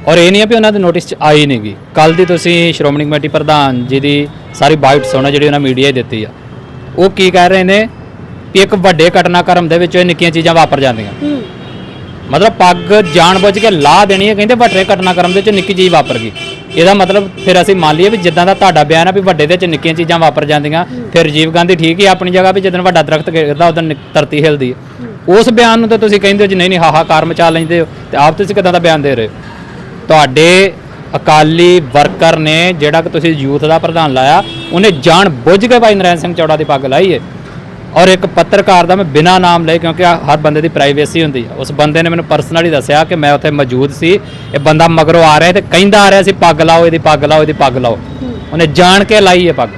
ਔਰ ਇਹ ਨਹੀਂ ਆ ਵੀ ਉਹਨਾਂ ਦੇ ਨੋਟਿਸ 'ਚ ਆਈ ਨਹੀਂਗੀ ਕੱਲ ਦੀ ਤੁਸੀਂ ਸ਼੍ਰੋਮਣੀ ਕਮੇਟੀ ਪ੍ਰਧਾਨ ਜੀ ਦੀ ਸਾਰੀ ਬਾਈਟ ਸੁਣੋ ਜਿਹੜੀ ਉਹਨਾਂ ਮੀਡੀਆ 'ਚ ਦਿੱਤੀ ਆ। ਉਹ ਕੀ ਕਹਿ ਰਹੇ ਨੇ? ਕਿ ਇੱਕ ਵੱਡੇ ਘਟਨਾਕ੍ਰਮ ਦੇ ਵਿੱਚ ਇਹ ਨਿੱਕੀਆਂ ਚੀਜ਼ਾਂ ਵਾਪਰ ਜਾਂਦੀਆਂ। ਹੂੰ। ਮਤਲਬ ਪੱਗ ਜਾਣਬੁੱਝ ਕੇ ਲਾ ਦੇਣੀ ਹੈ ਕਹਿੰਦੇ ਵੱਡੇ ਘਟਨਾਕ੍ਰਮ ਦੇ ਵਿੱਚ ਨਿੱਕੀ ਚੀਜ਼ ਵਾਪਰ ਗਈ। ਇਹਦਾ ਮਤਲਬ ਫਿਰ ਅਸੀਂ ਮੰਨ ਲਈਏ ਵੀ ਜਿੱਦਾਂ ਦਾ ਤੁਹਾਡਾ ਬਿਆਨ ਆ ਵੀ ਵੱਡੇ ਦੇ ਵਿੱਚ ਨਿੱਕੀਆਂ ਚੀਜ਼ਾਂ ਵਾਪਰ ਜਾਂਦੀਆਂ ਫਿਰ ਰਾਜੀਵ ਗਾਂਧੀ ਠੀਕ ਹੀ ਆਪਣੀ ਜਗ੍ਹਾ ਵੀ ਜਦੋਂ ਵੱਡਾ ਦਰਖਤ ਗਿਰਦਾ ਉਦੋਂ ਧਰਤੀ ਹਿਲਦੀ ਹੈ। ਉਸ ਬਿਆਨ ਨੂੰ ਤਾਂ ਤੁਸੀਂ ਕਹਿੰਦੇ ਹੋ ਜੀ ਨਹੀਂ ਨਹੀਂ ਹਾਹਾਕਾਰ ਮਚਾ ਲੈਂਦੇ ਹੋ। ਤੇ ਆਪ ਤੁਸੀਂ ਕਿਦਾਂ ਦਾ ਬਿਆਨ ਦੇ ਰਹੇ ਹੋ? ਤੁਹਾਡੇ ਅਕਾਲੀ ਵਰਕਰ ਨੇ ਜਿਹੜਾ ਕਿ ਤੁਸੀਂ ਯੂਥ ਦਾ ਪ੍ਰਧਾਨ ਲਾਇਆ ਉਹਨੇ ਜਾਣ ਬੁੱਝ ਕੇ ਭਾਈ ਨਰੈਣ ਸਿੰਘ ਚੌੜਾ ਦੀ ਪੱਗ ਲਾਈ ਹੈ। ਔਰ ਇੱਕ ਪੱਤਰਕਾਰ ਦਾ ਮੈਂ ਬਿਨਾ ਨਾਮ ਲਏ, ਕਿਉਂਕਿ ਹਰ ਬੰਦੇ ਦੀ ਪ੍ਰਾਈਵੇਸੀ ਹੁੰਦੀ ਹੈ ਉਸ ਬੰਦੇ ਨੇ ਮੈਨੂੰ ਪਰਸਨਲੀ ਦੱਸਿਆ ਕਿ ਮੈਂ ਉੱਥੇ ਮੌਜੂਦ ਸੀ। ਇਹ ਬੰਦਾ ਮਗਰੋਂ ਆ ਰਿਹਾ ਤੇ ਕਹਿੰਦਾ ਆ ਰਿਹਾ ਸੀ, ਪੱਗ ਲਾਓ, ਇਹਦੀ ਪੱਗ ਲਾਓ, ਇਹਦੀ ਪੱਗ ਲਾਓ। ਉਹਨੇ ਜਾਣ ਕੇ ਲਾਈ ਹੈ ਪੱਗ।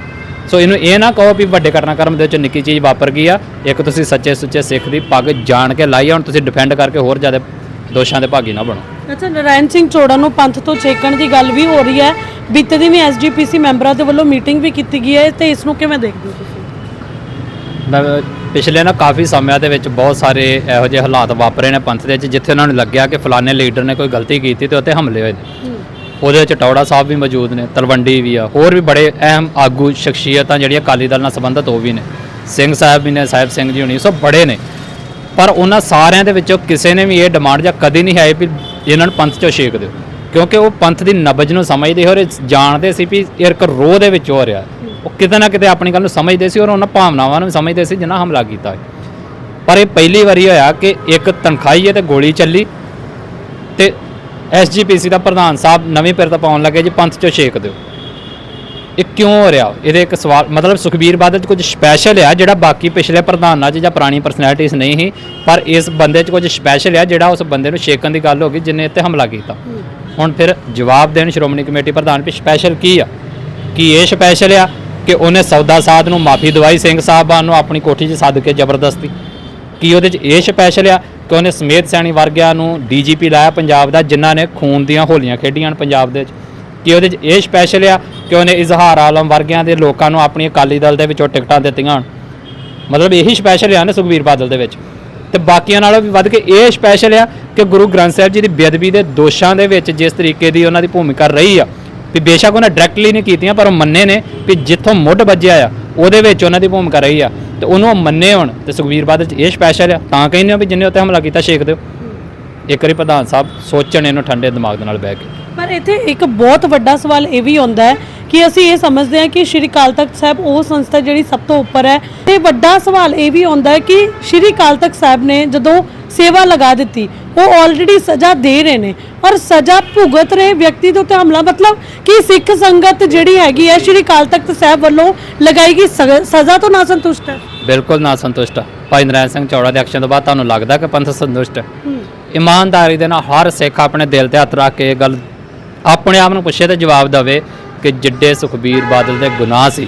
ਸੋ ਇਹਨੂੰ ਇਹ ਨਾ ਕਹੋ ਵੀ ਵੱਡੇ ਘਟਨਾਕ੍ਰਮ ਦੇ ਵਿੱਚ ਨਿੱਕੀ ਚੀਜ਼ ਵਾਪਰ ਗਈ ਆ। ਇੱਕ ਤੁਸੀਂ ਸੱਚੇ ਸੁੱਚੇ ਸਿੱਖ ਦੀ ਪੱਗ ਜਾਣ ਕੇ ਲਾਈ ਆ, ਹੁਣ ਤੁਸੀਂ ਡਿਫੈਂਡ ਕਰਕੇ ਹੋਰ ਜ਼ਿਆਦਾ ਦੋਸ਼ਾਂ ਦੇ ਭਾਗੀ ਨਾ ਬਣੋ। ਅੱਛਾ, ਨਰਾਇਣ ਸਿੰਘ ਚੋੜਾ ਨੂੰ ਪੰਥ ਤੋਂ ਛੇਕਣ ਦੀ ਗੱਲ ਵੀ ਹੋ ਰਹੀ ਹੈ। ਬੀਤੇ ਦਿਨ ਵੀ ਐਸਜੀਪੀਸੀ ਮੈਂਬਰਾਂ ਦੇ ਵੱਲੋਂ ਮੀਟਿੰਗ ਵੀ ਕੀਤੀ ਗਈ ਹੈ ਤੇ ਇਸ ਨੂੰ ਕਿਵੇਂ ਦੇਖਦੇ ਹੋ ਤੁਸੀਂ? ਮੈਂ ਪਿਛਲੇ ਨਾ ਕਾਫੀ ਸਮਿਆਂ ਦੇ ਵਿੱਚ ਬਹੁਤ ਸਾਰੇ ਇਹੋ ਜਿਹੇ ਹਾਲਾਤ ਵਾਪਰੇ ਨੇ ਪੰਥ ਦੇ ਵਿੱਚ ਜਿੱਥੇ ਉਹਨਾਂ ਨੂੰ ਲੱਗਿਆ ਕਿ ਫਲਾਣੇ ਲੀਡਰ ਨੇ ਕੋਈ ਗਲਤੀ ਕੀਤੀ ਤੇ ਉੱਥੇ ਹਮਲੇ ਹੋਏ ਨੇ। ਉਹਦੇ ਵਿੱਚ ਟੌੜਾ ਸਾਹਿਬ ਵੀ ਮੌਜੂਦ ਨੇ ਤਲਵੰਡੀ ਵੀ ਆ ਹੋਰ ਵੀ ਬੜੇ ਅਹਿਮ ਆਗੂ ਸ਼ਖਸੀਅਤਾਂ ਜਿਹੜੀਆਂ ਅਕਾਲੀ ਦਲ ਨਾਲ ਸੰਬੰਧਿਤ ਉਹ ਵੀ ਨੇ। ਸਿੰਘ ਸਾਹਿਬ ਵੀ ਨੇ ਸਾਹਿਬ ਸਿੰਘ ਜੀ ਹੁਣੀ ਸਭ ਬੜੇ ਨੇ। ਪਰ ਉਹਨਾਂ ਸਾਰਿਆਂ ਦੇ ਵਿੱਚੋਂ ਕਿਸੇ ਨੇ ਵੀ ਇਹ ਡਿਮਾਂਡ ਜਾਂ ਕਦੀ ਨਹੀਂ ਹੈ ਵੀ ਇਹਨਾਂ ਨੂੰ ਪੰਥ ਚੋਂ ਛੇਕ ਦਿਓ। ਕਿਉਂਕਿ ਉਹ ਪੰਥ ਦੀ ਨਬਜ ਨੂੰ ਸਮਝਦੇ ਹੋ ਔਰ ਜਾਣਦੇ ਸੀ ਵੀ ਇਹ ਇੱਕ ਰੋਹ ਦੇ ਵਿੱਚ ਹੋ ਰਿਹਾ। ਉਹ ਕਿਤੇ ਨਾ ਕਿਤੇ ਆਪਣੀ ਗੱਲ ਨੂੰ ਸਮਝਦੇ ਸੀ ਔਰ ਉਹਨਾਂ ਭਾਵਨਾਵਾਂ ਨੂੰ ਸਮਝਦੇ ਸੀ ਜਿਨ੍ਹਾਂ ਹਮਲਾ ਕੀਤਾ ਪਰ ਇਹ ਪਹਿਲੀ ਵਾਰੀ ਹੋਇਆ ਕਿ ਇੱਕ ਤਨਖਾਹੀ ਹੈ ਤੇ ਗੋਲੀ ਚੱਲੀ ਤੇ ਐਸਜੀਪੀਸੀ ਦਾ ਪ੍ਰਧਾਨ ਸਾਹਿਬ ਨਵੀਂ ਪਿਰ ਤਾਂ ਪਾਉਣ ਲੱਗੇ ਜੀ ਪੰਥ ਚੋਂ ਛੇਕ ਦਿਓ। ਇਹ ਕਿਉਂ ਹੋ ਰਿਹਾ? ਇਹਦੇ ਇੱਕ ਸਵਾਲ ਮਤਲਬ ਸੁਖਬੀਰ ਬਾਦਲ 'ਚ ਕੁਝ ਸਪੈਸ਼ਲ ਆ ਜਿਹੜਾ ਬਾਕੀ ਪਿਛਲੇ ਪ੍ਰਧਾਨਾਂ 'ਚ ਜਾਂ ਪੁਰਾਣੀ ਪਰਸਨੈਲਿਟੀਜ਼ ਨਹੀਂ ਸੀ ਪਰ ਇਸ ਬੰਦੇ 'ਚ ਕੁਝ ਸਪੈਸ਼ਲ ਆ ਜਿਹੜਾ ਉਸ ਬੰਦੇ ਨੂੰ ਛੇਕਣ ਦੀ ਗੱਲ ਹੋ ਗਈ ਜਿਨੇ ਇੱਥੇ ਹਮਲਾ ਕੀਤਾ। ਹੁਣ ਫਿਰ ਜਵਾਬ ਦੇਣ ਸ਼੍ਰੋਮਣੀ ਕਮੇਟੀ ਪ੍ਰਧਾਨ ਵੀ ਸਪੈਸ਼ਲ ਕੀ ਆ? ਕੀ ਇਹ ਸਪੈਸ਼ਲ ਆ? ਕਿ ਉਹਨੇ ਸੌਦਾ ਸਾਧ ਨੂੰ, ਮਾਫੀ ਦਵਾਈ ਸਿੰਘ ਸਾਹਿਬਾਨ ਨੂੰ ਆਪਣੀ ਕੋਠੀ 'ਚ ਸੱਦ ਕੇ ਜ਼ਬਰਦਸਤੀ। ਕੀ ਉਹਦੇ 'ਚ ਇਹ ਸਪੈਸ਼ਲ ਆ ਕਿ ਉਹਨੇ ਸਮੇਤ ਸੈਣੀ ਵਰਗਿਆਂ ਨੂੰ ਡੀਜੀਪੀ ਲਾਇਆ ਪੰਜਾਬ ਦਾ, ਜਿਨ੍ਹਾਂ ਨੇ ਖੂਨ ਦੀਆਂ ਹੋਲੀਆਂ ਖੇਡੀਆਂ ਪੰਜਾਬ ਦੇ ਵਿੱਚ ਕਿ ਉਹਦੇ 'ਚ ਇਹ ਸਪੈਸ਼ਲ ਆ ਕਿ ਉਹਨੇ ਇਜ਼ਹਾਰ ਆਲਮ ਵਰਗਿਆਂ ਦੇ ਲੋਕਾਂ ਨੂੰ ਆਪਣੀ ਅਕਾਲੀ ਦਲ ਦੇ ਵਿੱਚੋਂ ਟਿਕਟਾਂ ਦਿੱਤੀਆਂ ਹਨ? ਮਤਲਬ ਇਹੀ ਸਪੈਸ਼ਲ ਆ ਨਾ ਸੁਖਬੀਰ ਬਾਦਲ ਦੇ ਵਿੱਚ। ਤੇ ਬਾਕੀਆਂ ਨਾਲੋਂ ਵੀ ਵੱਧ ਕੇ ਇਹ ਸਪੈਸ਼ਲ ਆ ਕਿ ਗੁਰੂ ਗ੍ਰੰਥ ਸਾਹਿਬ ਜੀ ਦੀ ਬੇਅਦਬੀ ਦੇ ਦੋਸ਼ਾਂ ਦੇ ਵਿੱਚ ਜਿਸ ਤਰੀਕੇ ਦੀ ਉਹਨਾਂ ਦੀ ਭੂਮਿਕਾ ਰਹੀ ਆ ਵੀ ਬੇਸ਼ੱਕ ਉਹਨਾਂ ਡਾਇਰੈਕਟਲੀ ਨਹੀਂ ਕੀਤੀਆਂ ਪਰ ਉਹ ਮੰਨੇ ਨੇ ਕਿ ਜਿੱਥੋਂ ਮੁੱਢ ਵੱਜਿਆ ਆ ਉਹਦੇ ਵਿੱਚ ਉਹਨਾਂ ਦੀ ਭੂਮਿਕਾ ਰਹੀ ਆ। ਤੇ ਉਹਨੂੰ ਉਹ ਮੰਨੇ ਹੁਣ ਤੇ ਸੁਖਬੀਰ ਬਾਦਲ 'ਚ ਇਹ ਸਪੈਸ਼ਲ ਆ ਤਾਂ ਕਹਿੰਦੇ ਆ ਵੀ ਜਿੰਨੇ ਉੱਤੇ ਹਮਲਾ ਕੀਤਾ ਛੇਕ ਦਿਓ। ਇੱਕ ਵਾਰੀ ਪ੍ਰਧਾਨ ਸਾਹਿਬ ਸੋਚਣ ਇਹਨੂੰ ਠੰਡੇ ਦਿਮਾਗ ਦੇ ਨਾਲ ਬਹਿ ਕੇ। ਪਰ ਇੱਥੇ ਇੱਕ ਬਹੁਤ ਵੱਡਾ ਸਵਾਲ ਇਹ ਵੀ ਆਉਂਦਾ ਹੈ ਕਿ ਅਸੀਂ ਇਹ ਸਮਝਦੇ ਹਾਂ ਕਿ ਸ਼੍ਰੀ ਅਕਾਲ ਤਖਤ ਸਾਹਿਬ ਉਹ ਸੰਸਥਾ ਜਿਹੜੀ ਸਭ ਤੋਂ ਉੱਪਰ ਹੈ। ਤੇ ਵੱਡਾ ਸਵਾਲ ਇਹ ਵੀ ਆਉਂਦਾ ਹੈ ਕਿ ਸ਼੍ਰੀ ਅਕਾਲ ਤਖਤ ਸਾਹਿਬ ਨੇ ਜਦੋਂ ਸੇਵਾ ਲਗਾ ਦਿੱਤੀ ਉਹ ਆਲਰੇਡੀ ਸਜ਼ਾ ਦੇ ਰਹੇ ਨੇ। ਔਰ ਸਜ਼ਾ ਭੁਗਤ ਰਹੇ ਵਿਅਕਤੀ ਦੇ ਉੱਤੇ ਹਮਲਾ ਮਤਲਬ ਕਿ ਸਿੱਖ ਸੰਗਤ ਜਿਹੜੀ ਹੈਗੀ ਹੈ ਸ਼੍ਰੀ ਅਕਾਲ ਤਖਤ ਸਾਹਿਬ ਵੱਲੋਂ ਲਗਾਈ ਗਈ ਸਗ- ਸਜ਼ਾ ਤੋਂ ਨਾ ਸੰਤੁਸ਼ਟ ਹੈ। ਬਿਲਕੁਲ ਨਾ ਸੰਤੁਸ਼ਟ ਭਾਈ ਨਰੈਣ ਸਿੰਘ ਚੌੜਾ ਦੇ ਐਕਸ਼ਨ ਤੋਂ ਬਾਅਦ ਤੁਹਾਨੂੰ ਲੱਗਦਾ ਕਿ ਪੰਥ ਸੰਤੁਸ਼ਟ ਹੈ? ਇਮਾਨਦਾਰੀ ਦੇ ਨਾਲ ਹਰ ਸਿੱਖ ਆਪਣੇ ਦਿਲ ਤੇ ਹੱਥ ਰੱਖ ਕੇ ਇਹ ਗੱਲ ਆਪਣੇ ਆਪ ਨੂੰ ਪੁੱਛੇ ਤੇ ਜਵਾਬ ਦੇਵੇ ਕਿ ਜਿੱਡੇ ਸੁਖਬੀਰ ਬਾਦਲ ਦੇ ਗੁਨਾਹ ਸੀ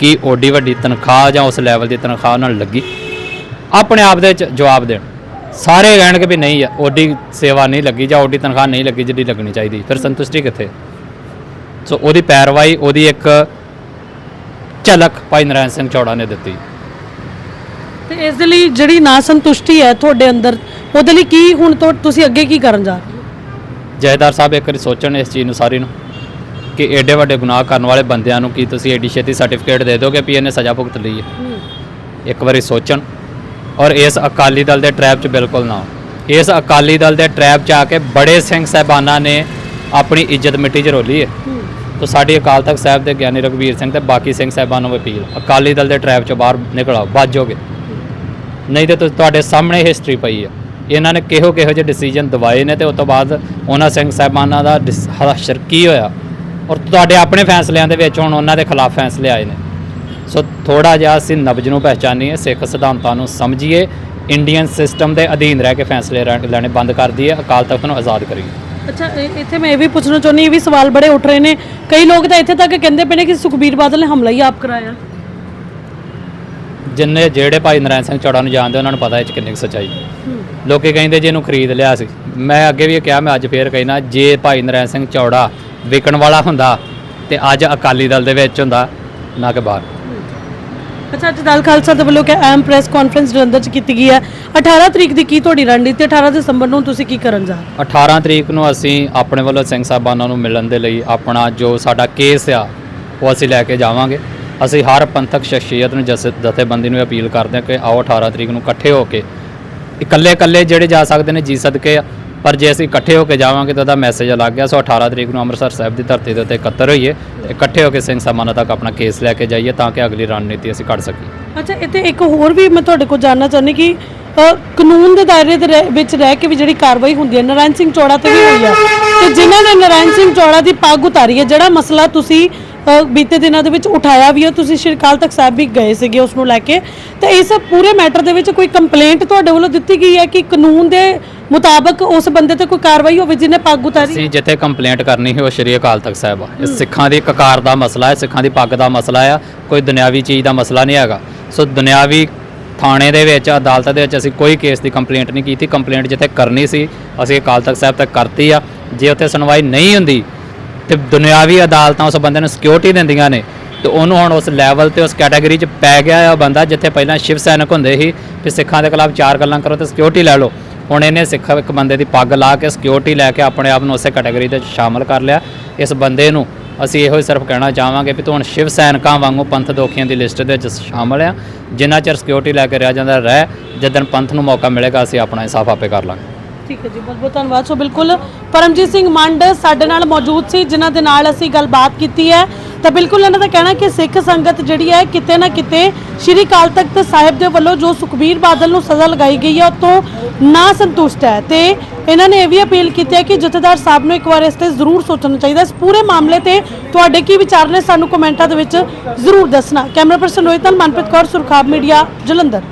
ਕੀ ਓਡੀ ਵੱਡੀ ਤਨਖਾਹ ਜਾਂ ਉਸ ਲੈਵਲ ਦੀ ਤਨਖਾਹ ਉਹਨਾਂ ਨੂੰ ਲੱਗੀ? ਆਪਣੇ ਆਪ ਦੇ ਵਿੱਚ ਜਵਾਬ ਦੇਣ। ਸਾਰੇ ਕਹਿਣਗੇ ਵੀ ਨਹੀਂ ਆ ਓਡੀ ਸੇਵਾ ਨਹੀਂ ਲੱਗੀ ਜਾਂ ਓਡੀ ਤਨਖਾਹ ਨਹੀਂ ਲੱਗੀ ਜਿੱਡੀ ਲੱਗਣੀ ਚਾਹੀਦੀ ਫਿਰ ਸੰਤੁਸ਼ਟੀ ਕਿੱਥੇ? ਸੋ ਉਹਦੀ ਪੈਰਵਾਈ ਉਹਦੀ ਇੱਕ ਝਲਕ ਭਾਈ ਨਰੈਣ ਸਿੰਘ ਚੌੜਾ ਨੇ ਦਿੱਤੀ। ਤੇ ਇਸ ਦੇ ਲਈ ਜਿਹੜੀ ਨਾ ਸੰਤੁਸ਼ਟੀ ਹੈ ਤੁਹਾਡੇ ਅੰਦਰ ਉਹਦੇ ਲਈ ਕੀ ਹੁਣ ਤੋਂ ਤੁਸੀਂ ਅੱਗੇ ਕੀ ਕਰਨ ਜਾ ਰਹੇ ਹੋ? ਜੈਦਾਰ ਸਾਹਿਬ ਇੱਕ ਵਾਰੀ ਸੋਚਣ ਇਸ ਚੀਜ਼ ਨੂੰ ਸਾਰੀ ਨੂੰ ਕਿ ਏਡੇ ਵੱਡੇ ਗੁਨਾਹ ਕਰਨ ਵਾਲੇ ਬੰਦਿਆਂ ਨੂੰ ਕੀ ਤੁਸੀਂ ਏਡੀ ਛੇਤੀ ਸਰਟੀਫਿਕੇਟ ਦੇ ਦੋਗੇ ਵੀ ਇਹਨੇ ਸਜ਼ਾ ਭੁਗਤ ਲਈ ਹੈ। ਇੱਕ ਵਾਰੀ ਸੋਚਣ। ਔਰ ਇਸ ਅਕਾਲੀ ਦਲ ਦੇ ਟਰੈਪ 'ਚ ਬਿਲਕੁਲ ਨਾ ਆਓ। ਇਸ ਅਕਾਲੀ ਦਲ ਦੇ ਟਰੈਪ 'ਚ ਆ ਕੇ ਬੜੇ ਸਿੰਘ ਸਾਹਿਬਾਨਾਂ ਨੇ ਆਪਣੀ ਇੱਜ਼ਤ ਮਿੱਟੀ 'ਚ ਰੋਲੀ ਹੈ ਤਾਂ ਸਾਡੀ ਅਕਾਲ ਤਖਤ ਸਾਹਿਬ ਦੇ ਗਿਆਨੀ ਰਘਵੀਰ ਸਿੰਘ ਤੇ ਬਾਕੀ ਸਿੰਘ ਸਾਹਿਬਾਨ ਨੂੰ ਅਪੀਲ, ਅਕਾਲੀ ਦਲ ਦੇ ਟਰੈਪ 'ਚੋਂ ਬਾਹਰ ਨਿਕਲ ਆਓ ਬਾਜੋਗੇ ਨਹੀਂ ਤੇ ਤੁਹਾਡੇ ਸਾਹਮਣੇ ਹਿਸਟਰੀ ਪਈ ਹੈ ਇਹਨਾਂ ਨੇ ਕਿਹੋ ਕਿਹੋ ਜਿਹੇ ਡਿਸੀਜਨ ਦਵਾਏ ਨੇ ਤੇ ਉਸ ਤੋਂ ਬਾਅਦ ਉਹਨਾਂ ਸਿੰਘ ਸਾਹਿਬਾਨਾਂ ਦਾ ਡਿਸ- ਹਸ਼ਰ ਕੀ ਹੋਇਆ। ਔਰ ਤੁਹਾਡੇ ਆਪਣੇ ਫੈਸਲਿਆਂ ਦੇ ਵਿੱਚ ਹੁਣ ਉਹਨਾਂ ਦੇ ਖਿਲਾਫ ਫੈਸਲੇ ਆਏ ਨੇ। ਸੋ ਥੋੜਾ ਜਿਹਾ ਅਸੀਂ ਨਬਜ ਨੂੰ ਪਹਿਚਾਨੀਏ ਸਿੱਖ ਸਿਧਾਂਤਾਂ ਨੂੰ ਸਮਝੀਏ ਇੰਡੀਅਨ ਸਿਸਟਮ ਦੇ ਅਧੀਨ ਰਹਿ ਕੇ ਫੈਸਲੇ ਲੈਣੇ ਬੰਦ ਕਰ ਦਈਏ ਅਕਾਲ ਤਖਤ ਨੂੰ ਆਜ਼ਾਦ ਕਰੀਏ। ਅੱਛਾ ਇਹ- ਇੱਥੇ ਮੈਂ ਇਹ ਵੀ ਪੁੱਛਣਾ ਚਾਹੁੰਦੀ ਇਹ ਵੀ ਸਵਾਲ ਬੜੇ ਉੱਠ ਰਹੇ ਨੇ। ਕਈ ਲੋਕ ਤਾਂ ਇੱਥੇ ਤੱਕ ਕਹਿੰਦੇ ਪਏ ਨੇ ਕਿ ਸੁਖਬੀਰ ਬਾਦਲ ਨੇ ਹਮਲਾ ਹੀ ਆਪ ਕਰਾਇਆ। ਜਿੰਨੇ ਜਿਹੜੇ ਭਾਈ ਨਰੈਣ ਸਿੰਘ ਚੌੜਾ ਨੂੰ ਜਾਣਦੇ ਉਹਨਾਂ ਨੂੰ ਪਤਾ ਇਹ ਚ ਕਿੰਨੀ ਕੁ ਸੱਚਾਈ। ਲੋਕੀ ਕਹਿੰਦੇ ਜੇ ਇਹਨੂੰ ਖਰੀਦ ਲਿਆ ਸੀ। ਮੈਂ ਅੱਗੇ ਵੀ ਕਿਹਾ ਮੈਂ ਅੱਜ ਫੇਰ ਕਹਿਣਾ ਜੇ ਭਾਈ ਨਰੈਣ ਸਿੰਘ ਚੌੜਾ ਵਿਕਣ ਵਾਲਾ ਹੁੰਦਾ ਤੇ ਅੱਜ ਅਕਾਲੀ ਦਲ ਦੇ ਵਿੱਚ ਹੁੰਦਾ ਨਾ ਕਿ ਬਾਹਰ। ਅੱਛਾ, ਅੱਜ ਦਲ ਖਾਲਸਾ ਦੇ ਵੱਲੋਂ ਕਿ ਐਮ ਪ੍ਰੈਸ ਕਾਨਫਰੰਸ ਜਲੰਧਰ ਚ ਕੀਤੀ ਗਈ ਹੈ। 18 ਤਰੀਕ ਦੀ ਕੀ ਤੁਹਾਡੀ ਰਣਨੀਤੀ? 18 ਦਸੰਬਰ ਨੂੰ ਤੁਸੀਂ ਕੀ ਕਰਨ ਜਾ ਰਹੇ 18 ਤਰੀਕ ਨੂੰ ਅਸੀਂ ਆਪਣੇ ਵੱਲੋਂ ਸਿੰਘ ਸਾਹਿਬਾਨਾਂ ਨੂੰ ਮਿਲਣ ਦੇ ਲਈ ਆਪਣਾ ਜੋ ਸਾਡਾ ਕੇਸ ਆ, ਉਹ ਅਸੀਂ ਲੈ ਕੇ ਜਾਵਾਂਗੇ। ਅਸੀਂ ਹਰ ਪੰਥਕ ਸ਼ਖਸੀਅਤ ਨੂੰ ਜਸ, ਜਥੇਬੰਦੀ ਨੂੰ ਅਪੀਲ ਕਰਦੇ ਹਾਂ ਕਿ ਆਓ 18 ਤਰੀਕ ਨੂੰ ਇਕੱਠੇ ਹੋ ਕੇ ਇਕੱਲੇ ਇਕੱਲੇ ਜਿਹੜੇ ਜਾ ਸਕਦੇ ਨੇ ਜੀ ਸਦਕੇ ਆ, ਪਰ ਜੇ ਅਸੀਂ ਇਕੱਠੇ ਹੋ ਕੇ ਜਾਵਾਂਗੇ ਤਾਂ ਉਹਦਾ ਮੈਸੇਜ ਅਲੱਗ ਗਿਆ ਸੋ 18 ਤਰੀਕ ਨੂੰ ਅੰਮ੍ਰਿਤਸਰ ਸਾਹਿਬ ਦੀ ਧਰਤੀ ਦੇ ਉੱਤੇ ਇਕੱਤਰ ਹੋਈਏ। ਇਕੱਠੇ ਹੋ ਕੇ ਸਿੰਘ ਸਾਹਿਬਾਨਾਂ ਤੱਕ ਆਪਣਾ ਕੇਸ ਲੈ ਕੇ ਜਾਈਏ ਤਾਂ ਕਿ ਅਗਲੀ ਰਣਨੀਤੀ ਅਸੀਂ ਕੱਢ ਸਕੀਏ। ਅੱਛਾ ਇੱਥੇ ਇੱਕ ਹੋਰ ਵੀ ਮੈਂ ਤੁਹਾਡੇ ਕੋਲ ਜਾਨਣਾ ਚਾਹੁੰਦੀ ਕਿ ਅ, ਕਾਨੂੰਨ ਦੇ ਦਾਇਰੇ ਦੇ ਰਹਿ- ਵਿੱਚ ਰਹਿ ਕੇ ਵੀ ਜਿਹੜੀ ਕਾਰਵਾਈ ਹੁੰਦੀ ਹੈ ਨਾਰਾਇਣ ਸਿੰਘ ਚੌੜਾ ਤੇ ਵੀ ਹੋਈ ਹੈ। ਤੇ ਜਿਨ੍ਹਾਂ ਨੇ ਨਾਰਾਇਣ ਸਿੰਘ ਚੌੜਾ ਦੀ ਪੱਗ ਉਤਾਰੀ ਹੈ ਜਿਹੜਾ ਮਸਲਾ ਤੁਸੀਂ ਬੀਤੇ ਦਿਨਾਂ ਦੇ ਵਿੱਚ ਉਠਾਇਆ ਵੀ ਹੈ। ਤੁਸੀਂ ਸ਼੍ਰੀ ਅਕਾਲ ਤਖਤ ਸਾਹਿਬ ਵੀ ਗਏ ਸੀਗੇ ਉਸ ਨੂੰ ਲੈ ਕੇ। ਤੇ ਇਸ ਪੂਰੇ ਮੈਟਰ ਦੇ ਵਿੱਚ ਕੋਈ ਕੰਪਲੇਂਟ ਤੁਹਾਡੇ ਵੱਲੋਂ ਦਿੱਤੀ ਗਈ ਹੈ ਕਿ ਕਾਨੂੰਨ ਦੇ ਮੁਤਾਬਕ ਉਸ ਬੰਦੇ ਤੇ ਕੋਈ ਕਾਰਵਾਈ ਹੋਵੇ ਜਿਹਨੇ ਪੱਗ ਉਤਾਰੀ? ਅਸੀਂ ਜਿੱਥੇ ਕੰਪਲੇਂਟ ਕਰਨੀ ਹੈ ਉਹ ਸ਼੍ਰੀ ਅਕਾਲ ਤਖਤ ਸਾਹਿਬ ਆ। ਇਹ ਸਿੱਖਾਂ ਦੀ ਕਕਾਰ ਦਾ ਮਸਲਾ ਹੈ ਸਿੱਖਾਂ ਦੀ ਪੱਗ ਦਾ ਮਸਲਾ ਆ ਕੋਈ ਦੁਨਿਆਵੀ ਚੀਜ਼ ਦਾ ਮਸਲਾ ਨਹੀਂ ਹੈਗਾ। ਸੋ ਦੁਨਿਆਵੀ ਥਾਣੇ ਦੇ ਵਿੱਚ ਅਦਾਲਤ ਦੇ ਵਿੱਚ ਅਸੀਂ ਕੋਈ ਕੇਸ ਦੀ ਕੰਪਲੇਂਟ ਨਹੀਂ ਕੀਤੀ। ਕੰਪਲੇਂਟ ਜਿੱਥੇ ਕਰਨੀ ਸੀ ਅਸੀਂ ਅਕਾਲ ਤਖਤ ਸਾਹਿਬ ਤੱਕ ਕਰਤੀ ਆ। ਜੇ ਉੱਥੇ ਸੁਣਵਾਈ ਨਹੀਂ ਹੁੰਦੀ ਤੇ ਦੁਨਿਆਵੀ ਅਦਾਲਤਾਂ ਉਸ ਬੰਦੇ ਨੂੰ ਸਿਕਿਉਰਿਟੀ ਦਿੰਦੀਆਂ ਨੇ, ਤੇ ਉਹਨੂੰ ਹੁਣ ਉਸ ਲੈਵਲ ਤੇ ਉਸ ਕੈਟਾਗਰੀ 'ਚ ਪੈ ਗਿਆ ਆ ਉਹ ਬੰਦਾ, ਜਿੱਥੇ ਪਹਿਲਾਂ ਸ਼ਿਵ ਸੈਨਿਕ ਹੁੰਦੇ ਸੀ ਕਿ ਸਿੱਖਾਂ ਦੇ ਖਿਲਾਫ ਚਾਰ ਗੱਲਾਂ ਕਰੋ ਤੇ ਸਿਕਿਉਰਿਟੀ ਲੈ ਲਓ। ਹੁਣ ਇਹਨੇ ਸਿੱਖ ਇੱਕ ਬੰਦੇ ਦੀ ਪੱਗ ਲਾ ਕੇ ਸਿਕਿਉਰਿਟੀ ਲੈ ਕੇ ਆਪਣੇ ਆਪ ਨੂੰ ਉਸੇ ਕੈਟਾਗਰੀ ਦੇ ਵਿੱਚ ਸ਼ਾਮਲ ਕਰ ਲਿਆ। ਇਸ ਬੰਦੇ ਨੂੰ ਅਸੀਂ ਇਹੋ ਹੀ ਸਿਰਫ ਕਹਿਣਾ ਚਾਹਾਂਗੇ ਵੀ ਤੂੰ ਹੁਣ ਸ਼ਿਵ ਸੈਨਿਕਾਂ ਵਾਂਗੂ ਪੰਥ ਦੋਖੀਆਂ ਦੀ ਲਿਸਟ ਦੇ ਵਿੱਚ ਸ਼ਾਮਲ ਆ। ਜਿੰਨਾ ਚਿਰ ਸਿਕਿਉਰਿਟੀ ਲੈ ਕੇ ਰਹਿ ਜਾਂਦਾ, ਰਹਿ। ਜਦੋਂ ਪੰਥ ਨੂੰ ਮੌਕਾ ਮਿਲੇਗਾ, ਅਸੀਂ ਆਪਣਾ ਇਨਸਾਫ ਆਪੇ ਕਰ ਲਾਂਗੇ। ਠੀਕ ਹੈ ਜੀ, ਬਹੁਤ ਬਹੁਤ ਧੰਨਵਾਦ। ਸੋ ਬਿਲਕੁਲ ਪਰਮਜੀਤ ਸਿੰਘ ਮੰਡ ਸਾਡੇ ਨਾਲ ਮੌਜੂਦ ਸੀ, ਜਿਨ੍ਹਾਂ ਦੇ ਨਾਲ ਅਸੀਂ ਗੱਲਬਾਤ ਕੀਤੀ ਹੈ। ਤਾਂ ਬਿਲਕੁਲ ਇਹਨਾਂ ਦਾ ਕਹਿਣਾ ਕਿ ਸਿੱਖ ਸੰਗਤ ਜਿਹੜੀ ਹੈ, ਕਿਤੇ ਨਾ ਕਿਤੇ ਸ਼੍ਰੀ ਅਕਾਲ ਤਖਤ ਸਾਹਿਬ ਦੇ ਵੱਲੋਂ ਜੋ ਸੁਖਬੀਰ ਬਾਦਲ ਨੂੰ ਸਜ਼ਾ ਲਗਾਈ ਗਈ ਹੈ, ਉਹ ਤੋਂ ਨਾ ਸੰਤੁਸ਼ਟ ਹੈ। ਤੇ ਇਹਨਾਂ ਨੇ ਇਹ ਵੀ ਅਪੀਲ ਕੀਤੀ ਹੈ ਕਿ ਜਥੇਦਾਰ ਸਾਹਿਬ ਨੂੰ ਇੱਕ ਵਾਰ ਇਸ ਤੇ ਜ਼ਰੂਰ ਸੋਚਣਾ ਚਾਹੀਦਾ ਇਸ ਪੂਰੇ ਮਾਮਲੇ ਤੇ ਤੁਹਾਡੇ ਕੀ ਵਿਚਾਰ ਨੇ, ਸਾਨੂੰ ਕਮੈਂਟਾਂ ਦੇ ਵਿੱਚ ਜ਼ਰੂਰ ਦੱਸਣਾ। ਕੈਮਰਾ ਪਰਸਨ ਰੋਹਿਤ ਨਾਲ ਮਨਪ੍ਰੀਤ ਕੌਰ, ਸੁਰਖਾਬ ਮੀਡੀਆ, ਜਲੰਧਰ।